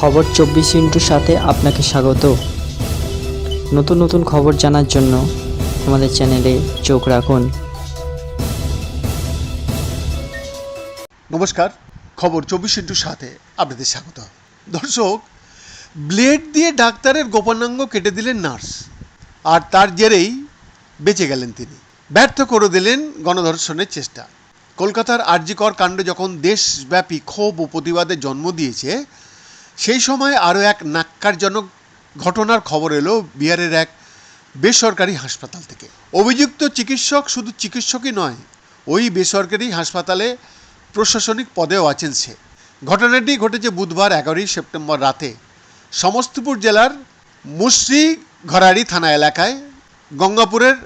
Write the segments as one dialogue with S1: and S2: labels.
S1: খবর চব্বিশ ইন্টুর সাথে আপনাকে স্বাগত। নতুন নতুন খবর জানার জন্য আমাদের চ্যানেলে চোখ রাখুন।
S2: নমস্কার, খবর চব্বিশ ইন্টুর সাথে আপনাদের স্বাগত। দর্শক, ব্লেড দিয়ে ডাক্তারের গোপনাঙ্গ কেটে দিলেন নার্স, আর তার জেরেই বেঁচে গেলেন তিনি। ব্যর্থ করে দিলেন গণধর্ষণের চেষ্টা। কলকাতার আরজিকর কাণ্ড যখন দেশব্যাপী ক্ষোভ ও প্রতিবাদের জন্ম দিয়েছে সেই সময় আরও এক নাক্কারজনক ঘটনার খবর এলো বিহারের এক বেসরকারি হাসপাতাল থেকে। অভিযুক্ত চিকিৎসক শুধু চিকিৎসকই নয়, ওই বেসরকারি হাসপাতালে প্রশাসনিক পদেও আছেন সে। ঘটনাটি ঘটেছে বুধবার এগারোই সেপ্টেম্বর রাতে সমস্তিপুর জেলার মুসরি ঘরাড়ি থানা এলাকায় গঙ্গাপুরের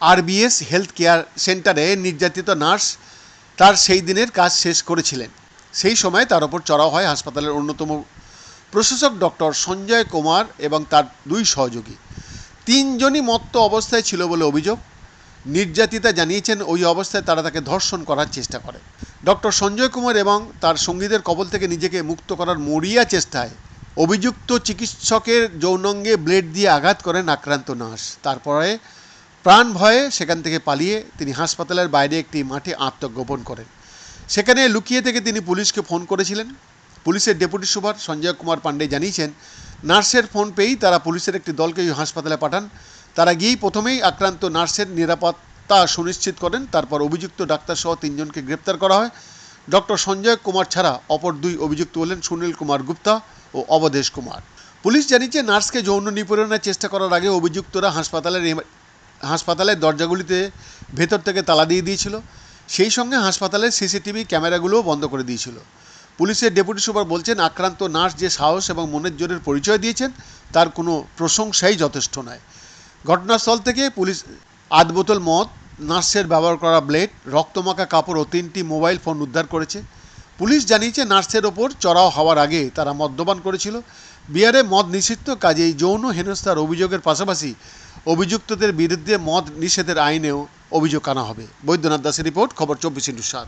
S2: আরবিএস হেলথ কেয়ার সেন্টারে নির্যাতিত নার্স তার সেই দিনের কাজ শেষ করেছিলেন। সেই সময় তার ওপর চড়াও হয় হাসপাতালের অন্যতম প্রশাসক ডক্টর সঞ্জয় কুমার এবং তার দুই সহযোগী। তিনজনই মত্ত অবস্থায় ছিল বলে অভিযোগ। নির্যাতিতা জানিয়েছেন ওই অবস্থায় তারা তাকে ধর্ষণ করার চেষ্টা করে। ডক্টর সঞ্জয় কুমার এবং তার সঙ্গীদের কবল থেকে নিজেকে মুক্ত করার মরিয়া চেষ্টায় অভিযুক্ত চিকিৎসকের যৌনঙ্গে ব্লেড দিয়ে আঘাত করেন আক্রান্ত নার্স। তারপরে প্রাণ ভয়ে সেখান থেকে পালিয়ে তিনি হাসপাতালের বাইরে একটি মাঠে আত্মগোপন করেন। সেখানে লুকিয়ে থেকে তিনি পুলিশকে ফোন করেছিলেন। পুলিশের ডেপুটি সুপার সঞ্জয় কুমার পাণ্ডে জানিয়েছেন, নার্সের ফোন পেয়েই তারা পুলিশের একটি দলকে ওই হাসপাতালে পাঠান। তারা গিয়েই প্রথমেই আক্রান্ত নার্সের নিরাপত্তা সুনিশ্চিত করেন, তারপর অভিযুক্ত ডাক্তারসহ তিনজনকে গ্রেপ্তার করা হয়। ডক্টর সঞ্জয় কুমার ছাড়া অপর দুই অভিযুক্ত হলেন সুনীল কুমার গুপ্তা ও অবধেশ কুমার। পুলিশ জানিয়েছে, নার্সকে যৌন নিপীড়নের চেষ্টা করার আগে অভিযুক্তরা হাসপাতালের হাসপাতালের দরজাগুলিতে ভেতর থেকে তালা দিয়ে দিয়েছিল। সেই সঙ্গে হাসপাতালের সিসিটিভি ক্যামেরাগুলোও বন্ধ করে দিয়েছিল। পুলিশের ডেপুটি সুপার বলছেন, আক্রান্ত নার্স যে সাহস এবং মনের জোরের পরিচয় দিয়েছেন, তার কোনো প্রশংসাই যথেষ্ট নয়। ঘটনাস্থল থেকে পুলিশ আধ বোতল মদ, নার্সের ব্যবহার করা ব্লেড, রক্তমাখা কাপড় ও তিনটি মোবাইল ফোন উদ্ধার করেছে। পুলিশ জানিয়েছে, নার্সের ওপর চড়াও হওয়ার আগে তারা মদ্যপান করেছিল। বিহারে মদ নিষিদ্ধ, কাজেই যৌন হেনস্থার অভিযোগের পাশাপাশি অভিযুক্তদের বিরুদ্ধে মদ নিষেধের আইনেও অভিযোগ আনা হবে। বৈদ্যনাথ দাসের রিপোর্ট, খবর চব্বিশ ইন্টু সাত।